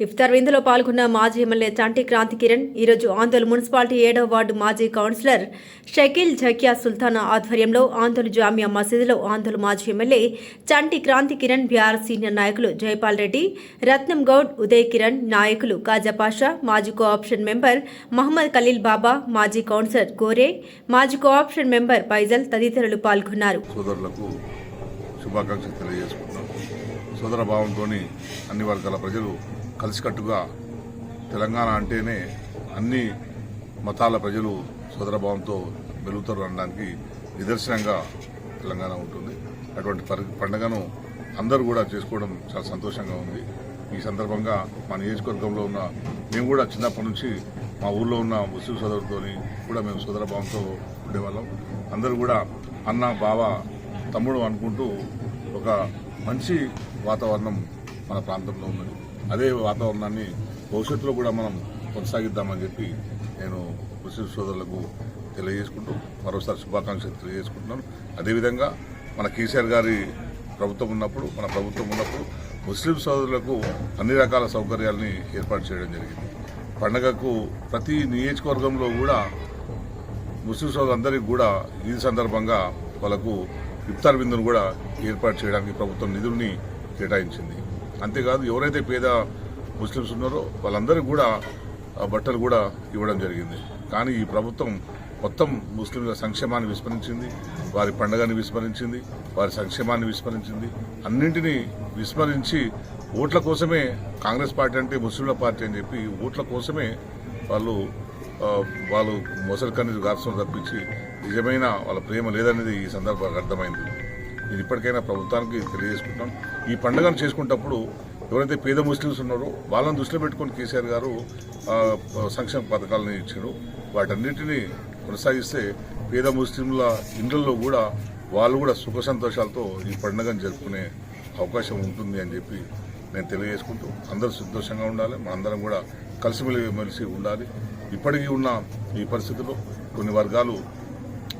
ఇఫ్తార్ విందులో పాల్గొన్న మాజీ ఎమ్మెల్యే చంటి క్రాంతి కిరణ్ ఈరోజు ఆందోళన మున్సిపాలిటీ ఏడవ వార్డు మాజీ కౌన్సిలర్ షకీల్ జకియా సుల్తానా ఆధ్వర్యంలో ఆందోళన జామియా మసీదులో ఆందోళన మాజీ MLA Chanti Kranthi Kiran BR senior నాయకులు జైపాల్ రెడ్డి రత్నం గౌడ్ ఉదయ్ కిరణ్ నాయకులు కాజా పాషా మాజీ కోఆప్షన్ మెంబర్ మహమ్మద్ ఖలీల్ బాబా మాజీ కౌన్సిలర్ గోరే మాజీ కోఆప్షన్ మెంబర్ పైజల్ తదితరులు పాల్గొన్నారు. శుభాకాంక్షలు తెలియజేసుకుంటున్నాం. సోదర భావంతో అన్ని వర్గాల ప్రజలు కలిసికట్టుగా తెలంగాణ అంటేనే అన్ని మతాల ప్రజలు సోదర భావంతో వెలుగుతారు అనడానికి నిదర్శనంగా తెలంగాణ ఉంటుంది. అటువంటి పండుగను అందరూ కూడా చేసుకోవడం చాలా సంతోషంగా ఉంది. ఈ సందర్భంగా మా నియోజకవర్గంలో ఉన్న మేము కూడా చిన్నప్పటి నుంచి మా ఊర్లో ఉన్న ముస్లిం సోదరులతోని కూడా మేము సోదర భావంతో ఉండేవాళ్ళం. అందరూ కూడా అన్న బావ తమ్ముడు అనుకుంటూ ఒక మంచి వాతావరణం మన ప్రాంతంలో ఉన్నది. అదే వాతావరణాన్ని భవిష్యత్తులో కూడా మనం కొనసాగిద్దామని చెప్పి నేను కృషి సోదరులకు తెలియజేసుకుంటూ మరోసారి శుభాకాంక్షలు తెలియజేసుకుంటున్నాను. అదేవిధంగా మన కేసీఆర్ గారి ప్రభుత్వం ఉన్నప్పుడు మన ప్రభుత్వం ఉన్నప్పుడు ముస్లిం సోదరులకు అన్ని రకాల సౌకర్యాలని ఏర్పాటు చేయడం జరిగింది. పండగకు ప్రతి నియోజకవర్గంలో కూడా ముస్లిం సోదరులందరికీ కూడా ఈ సందర్భంగా వాళ్ళకు ఇఫ్తార్ విందును కూడా ఏర్పాటు చేయడానికి ప్రభుత్వం నిధుల్ని కేటాయించింది. అంతేకాదు ఎవరైతే పేద ముస్లిమ్స్ ఉన్నారో వాళ్ళందరికీ కూడా ఆ బట్టలు కూడా ఇవ్వడం జరిగింది. కానీ ఈ ప్రభుత్వం మొత్తం ముస్లింల సంక్షేమాన్ని విస్మరించింది వారి పండుగని విస్మరించింది వారి సంక్షేమాన్ని విస్మరించింది. అన్నింటినీ విస్మరించి ఓట్ల కోసమే కాంగ్రెస్ పార్టీ అంటే ముస్లింల పార్టీ అని చెప్పి ఓట్ల కోసమే వాళ్ళు వాళ్ళు మొసలి కన్నీరు గార్చడం తప్పించి నిజమైన వాళ్ళ ప్రేమ లేదనేది ఈ సందర్భంగా అర్థమైంది. ఇది ఇప్పటికైనా ప్రభుత్వానికి తెలియజేసుకుంటాం ఈ పండుగను చేసుకునేటప్పుడు ఎవరైతే పేద ముస్లిమ్స్ ఉన్నారో వాళ్ళని దృష్టిలో పెట్టుకొని కేసీఆర్ గారు సంక్షేమ పథకాలను ఇచ్చారు. వాటన్నిటిని కొనసాగిస్తే పేద ముస్లింల ఇండ్లలో కూడా వాళ్ళు కూడా సుఖ సంతోషాలతో ఈ పండుగను జరుపుకునే అవకాశం ఉంటుంది అని చెప్పి నేను తెలియజేసుకుంటూ అందరూ సంతోషంగా ఉండాలి. మనందరం కూడా కలిసిమెలిసి ఉండాలి. ఇప్పటికీ ఉన్న ఈ పరిస్థితుల్లో కొన్ని వర్గాలు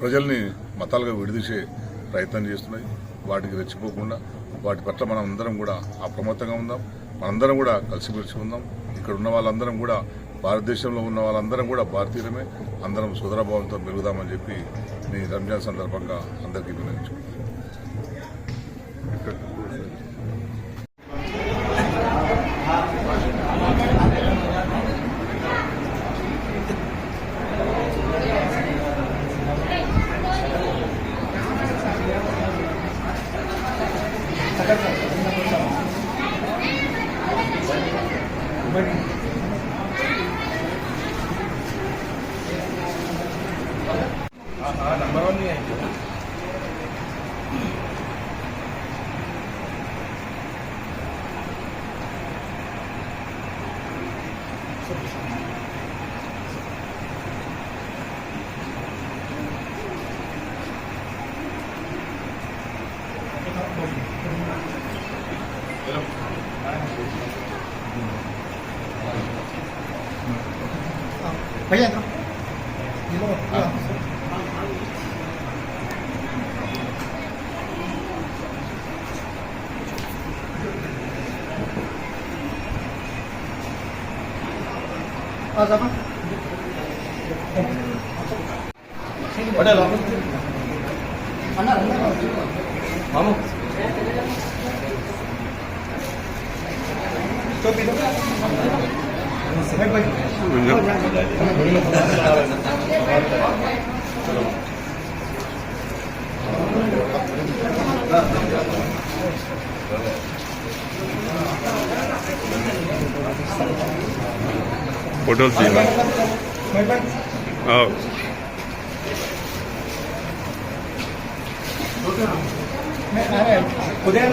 ప్రజల్ని మతాలుగా విడిదీసే ప్రయత్నం చేస్తున్నాయి. వాటికి రెచ్చిపోకుండా వాటి పట్ల మనం అందరం కూడా అప్రమత్తంగా ఉందాం. మనందరం కూడా కలిసిమెలిసి ఉందాం. ఇక్కడ ఉన్న వాళ్ళందరం కూడా భారతదేశంలో ఉన్న వాళ్ళందరం కూడా భారతీయులమే. అందరం సుదరభావంతో మెలుగుదామని చెప్పి మీ రంజాన్ సందర్భంగా అందరికీ వినియోగించుకుంటాం casa. mấy anh không Đi luôn, đi luôn. Ờ, dạ vâng. Ở đây là Hắn ở đây rồi. Mở không? Tôi bị đâu? পটল ছিল ও ఉదయం ఉదయం